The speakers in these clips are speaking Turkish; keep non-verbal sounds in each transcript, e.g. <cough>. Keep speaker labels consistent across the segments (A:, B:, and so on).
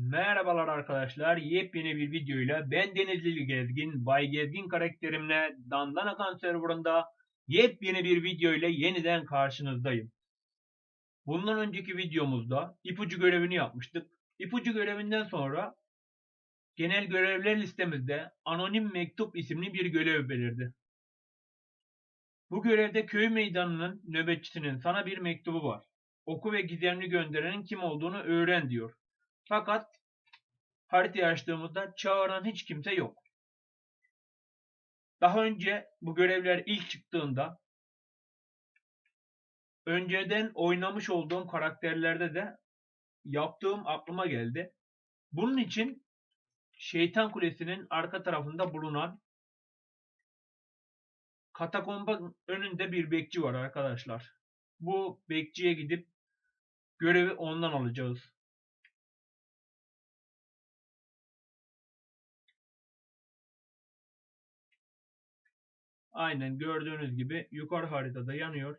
A: Merhabalar arkadaşlar. Yepyeni bir videoyla ben Denizli Gezgin, Bay Gezgin karakterimle Dandana Kan serverında yepyeni bir videoyla yeniden karşınızdayım. Bundan önceki videomuzda ipucu görevini yapmıştık. İpucu görevinden sonra genel görevler listemizde anonim mektup isimli bir görev belirdi. Bu görevde köy meydanının nöbetçisinin sana bir mektubu var. Oku ve gizemli gönderenin kim olduğunu öğren diyor. Fakat haritayı açtığımızda çağıran hiç kimse yok. Daha önce bu görevler ilk çıktığında önceden oynamış olduğum karakterlerde de yaptığım aklıma geldi. Bunun için Şeytan Kulesi'nin arka tarafında bulunan katakomba önünde bir bekçi var arkadaşlar. Bu bekçiye gidip görevi ondan alacağız. Aynen gördüğünüz gibi yukarı haritada yanıyor.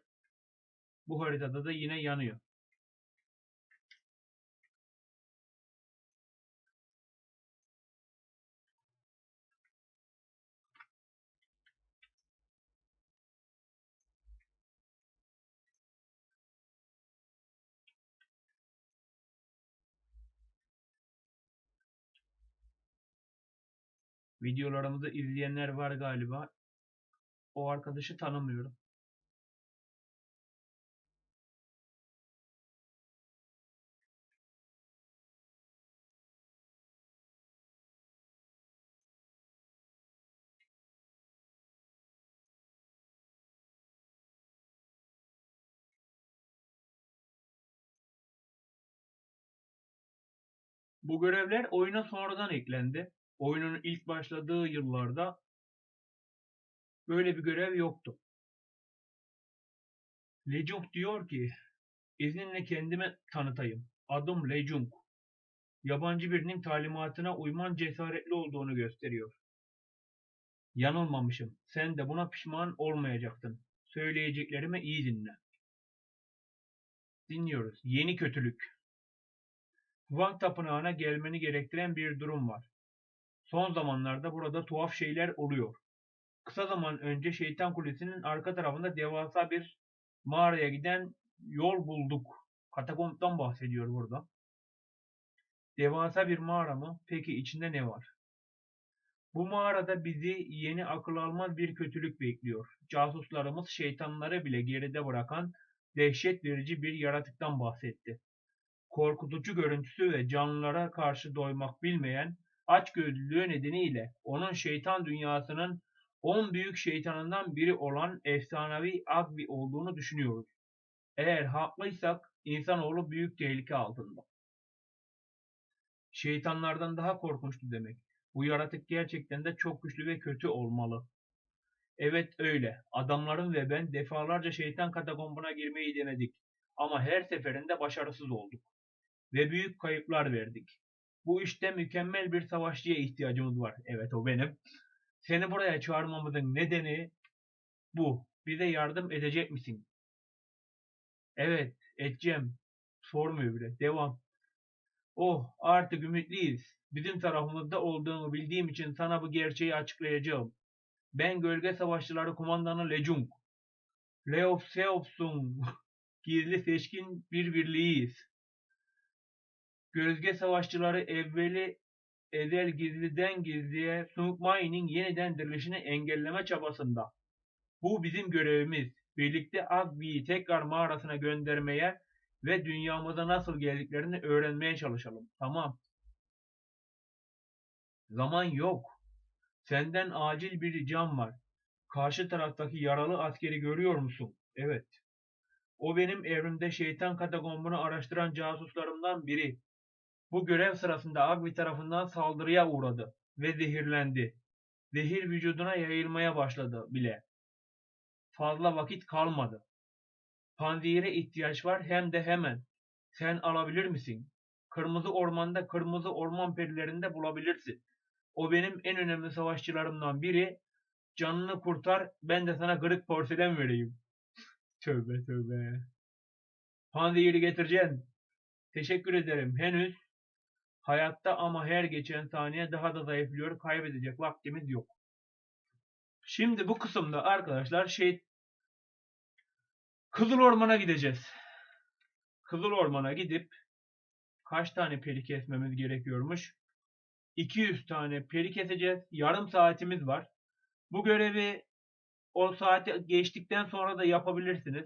A: Bu haritada da yine yanıyor. Videolarımızı izleyenler var galiba. O arkadaşı tanımıyorum. Bu görevler oyuna sonradan eklendi. Oyunun ilk başladığı yıllarda böyle bir görev yoktu. Lejung diyor ki, izninle kendimi tanıtayım. Adım Lejung. Yabancı birinin talimatına uyman cesaretli olduğunu gösteriyor. Yanılmamışım. Sen de buna pişman olmayacaktın. Söyleyeceklerimi iyi dinle. Dinliyoruz. Yeni kötülük. Huang Tapınağı'na gelmeni gerektiren bir durum var. Son zamanlarda burada tuhaf şeyler oluyor. Kısa zaman önce Şeytan Kulesi'nin arka tarafında devasa bir mağaraya giden yol bulduk. Katakomptan bahsediyor burada. Devasa bir mağara mı? Peki içinde ne var? Bu mağarada bizi yeni akıl almaz bir kötülük bekliyor. Casuslarımız şeytanları bile geride bırakan dehşet verici bir yaratıktan bahsetti. Korkutucu görüntüsü ve canlılara karşı doymak bilmeyen açgözlülüğü nedeniyle onun şeytan dünyasının on büyük şeytanından biri olan efsanevi Agvi olduğunu düşünüyoruz. Eğer haklıysak insanoğlu büyük tehlike altında. Şeytanlardan daha korkunçtu demek. Bu yaratık gerçekten de çok güçlü ve kötü olmalı. Evet öyle. Adamların ve ben defalarca şeytan katakombuna girmeyi denedik. Ama her seferinde başarısız olduk. Ve büyük kayıplar verdik. Bu işte mükemmel bir savaşçıya ihtiyacımız var. Evet o benim. Seni buraya çağırmamızın nedeni bu. Bize yardım edecek misin? Evet, edeceğim. Sormuyor bile. Devam. Oh, artık ümitliyiz. Bizim tarafımızda olduğunu bildiğim için sana bu gerçeği açıklayacağım. Ben Gölge Savaşçıları Kumandanı Lejung. Leof Seopsung. <laughs> Gizli seçkin bir birliğiyiz. Gölge Savaşçıları evveli ezel gizliden gizliye Sungmai'nin yeniden dirilişini engelleme çabasında. Bu bizim görevimiz. Birlikte Agbi'yi tekrar mağarasına göndermeye ve dünyamıza nasıl geldiklerini öğrenmeye çalışalım. Tamam. Zaman yok. Senden acil bir ricam var. Karşı taraftaki yaralı askeri görüyor musun? Evet. O benim evrimde şeytan katakombunu araştıran casuslarımdan biri. Bu görev sırasında Agvi tarafından saldırıya uğradı ve zehirlendi. Zehir vücuduna yayılmaya başladı bile. Fazla vakit kalmadı. Panzehire ihtiyaç var hem de hemen. Sen alabilir misin? Kırmızı ormanda kırmızı orman perilerinde bulabilirsin. O benim en önemli savaşçılarımdan biri. Canını kurtar ben de sana kırık porselen vereyim. <laughs> tövbe tövbe. Panzehiri getireceksin. Teşekkür ederim. Henüz hayatta ama her geçen saniye daha da zayıflıyor. Kaybedecek vaktimiz yok. Şimdi bu kısımda arkadaşlar şey Kızıl Orman'a gideceğiz. Kızıl Orman'a gidip kaç tane peri kesmemiz gerekiyormuş? 200 tane peri keseceğiz. Yarım saatimiz var. Bu görevi o saati geçtikten sonra da yapabilirsiniz.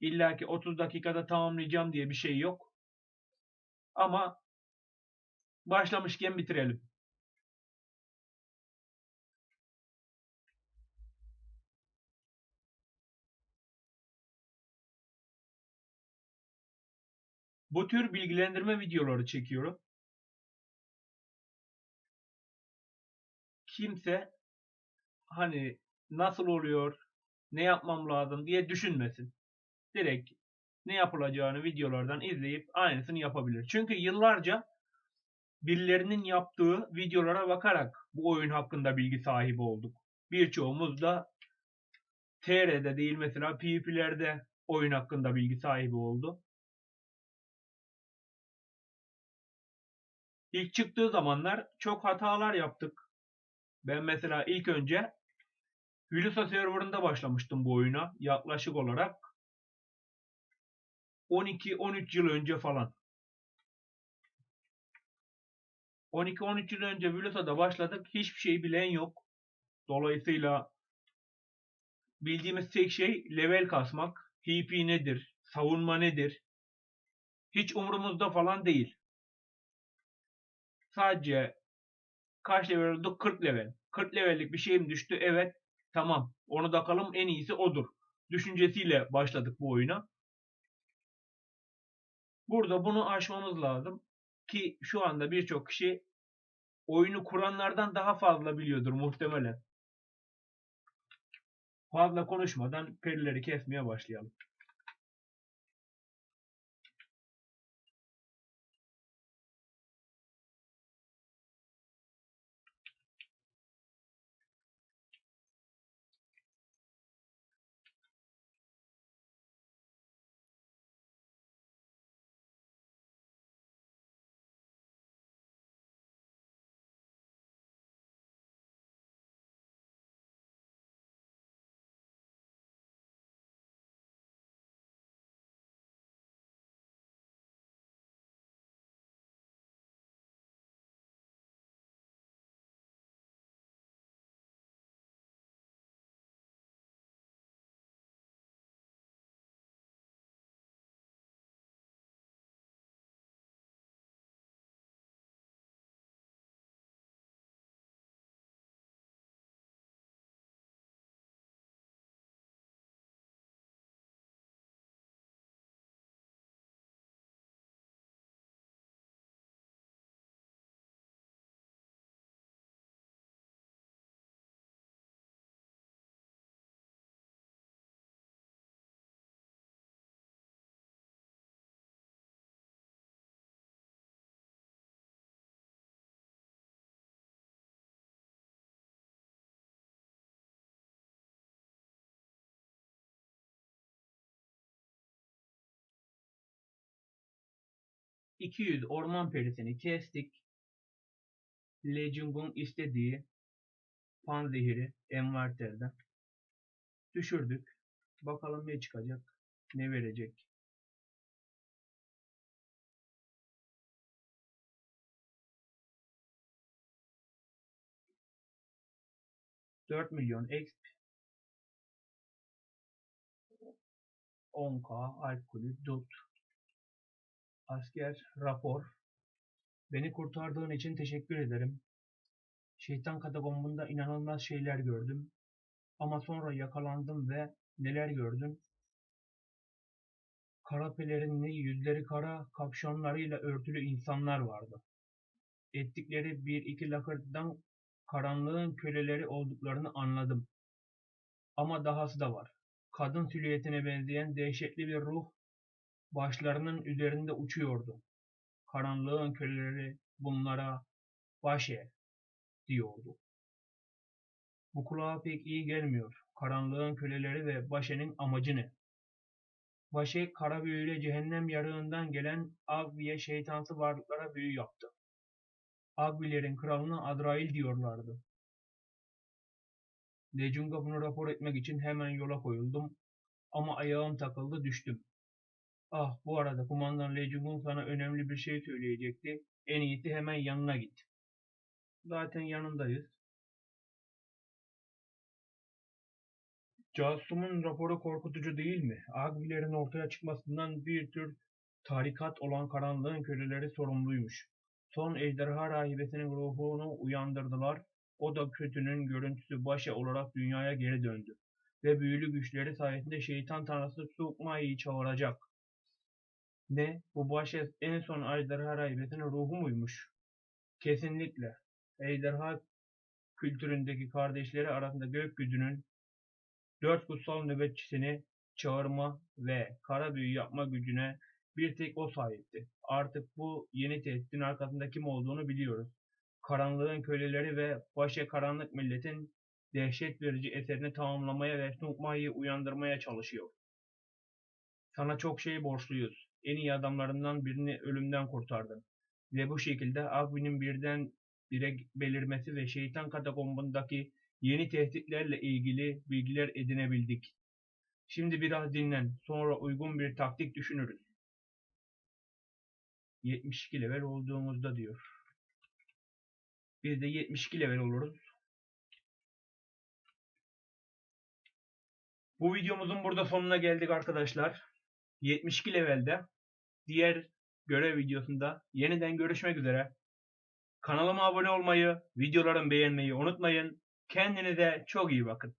A: İlla ki 30 dakikada tamamlayacağım diye bir şey yok. Ama başlamışken bitirelim. Bu tür bilgilendirme videoları çekiyorum. Kimse hani nasıl oluyor, ne yapmam lazım diye düşünmesin. Direkt ne yapılacağını videolardan izleyip aynısını yapabilir. Çünkü yıllarca birilerinin yaptığı videolara bakarak bu oyun hakkında bilgi sahibi olduk. Birçoğumuz da TR'de değil mesela PvP'lerde oyun hakkında bilgi sahibi oldu. İlk çıktığı zamanlar çok hatalar yaptık. Ben mesela ilk önce Hulusa serverında başlamıştım bu oyuna. Yaklaşık olarak 12-13 yıl önce falan. 12-13 yıl önce Hülusa'da başladık. Hiçbir şey bilen yok. Dolayısıyla bildiğimiz tek şey level kasmak. TP nedir? Savunma nedir? Hiç umurumuzda falan değil. Sadece kaç level olduk? 40 level. 40 levellik bir şeyim düştü. Evet. Tamam. Onu da kalım en iyisi odur. Düşüncesiyle başladık bu oyuna. Burada bunu aşmamız lazım. Ki şu anda birçok kişi oyunu kuranlardan daha fazla biliyordur muhtemelen. Fazla konuşmadan perileri kesmeye başlayalım. 200 orman perisini kestik. Legion'un istediği panzehiri envanterden düşürdük. Bakalım ne çıkacak, ne verecek. Dört milyon exp 10k alkolü dut Asker rapor. Beni kurtardığın için teşekkür ederim. Şeytan katakombunda inanılmaz şeyler gördüm. Ama sonra yakalandım ve neler gördüm? Kara pelerinli, yüzleri kara, kapşonlarıyla örtülü insanlar vardı. Ettikleri bir iki lakırtıdan karanlığın köleleri olduklarını anladım. Ama dahası da var. Kadın silüetine benzeyen dehşetli bir ruh başlarının üzerinde uçuyordu. Karanlığın köleleri bunlara Başe diyordu. Bu kulağa pek iyi gelmiyor. Karanlığın köleleri ve Başe'nin amacı ne? Başı kara büyüyle cehennem yarığından gelen Agvi'ye şeytansı varlıklara büyü yaptı. Agvilerin kralına Azrail diyorlardı. Lecunga bunu rapor etmek için hemen yola koyuldum ama ayağım takıldı düştüm. Ah bu arada kumandan Lecungun sana önemli bir şey söyleyecekti. En iyisi hemen yanına git. Zaten yanındayız. Casumun raporu korkutucu değil mi? Agvilerin ortaya çıkmasından bir tür tarikat olan karanlığın köleleri sorumluymuş. Son ejderha rahibesinin ruhunu uyandırdılar. O da kötünün görüntüsü başa olarak dünyaya geri döndü. Ve büyülü güçleri sayesinde şeytan tanrısı Sukmai'yi çağıracak. Ne? Bu başa en son ejderha rahibesinin ruhu muymuş? Kesinlikle. Ejderha kültüründeki kardeşleri arasında gökyüzünün dört kutsal nöbetçisini çağırma ve kara büyü yapma gücüne bir tek o sahipti. Artık bu yeni tehditin arkasında kim olduğunu biliyoruz. Karanlığın köleleri ve başa karanlık milletin dehşet verici eserini tamamlamaya ve Sukma'yı uyandırmaya çalışıyor. Sana çok şey borçluyuz. En iyi adamlarından birini ölümden kurtardın. Ve bu şekilde Agvi'nin birden bire belirmesi ve şeytan katakombundaki yeni tehditlerle ilgili bilgiler edinebildik. Şimdi biraz dinlen, sonra uygun bir taktik düşünürüz. 72 level olduğumuzda diyor. Biz de 72 level oluruz. Bu videomuzun burada sonuna geldik arkadaşlar. 72 levelde diğer görev videosunda yeniden görüşmek üzere. Kanalıma abone olmayı, videolarımı beğenmeyi unutmayın. Kendinize çok iyi bakın.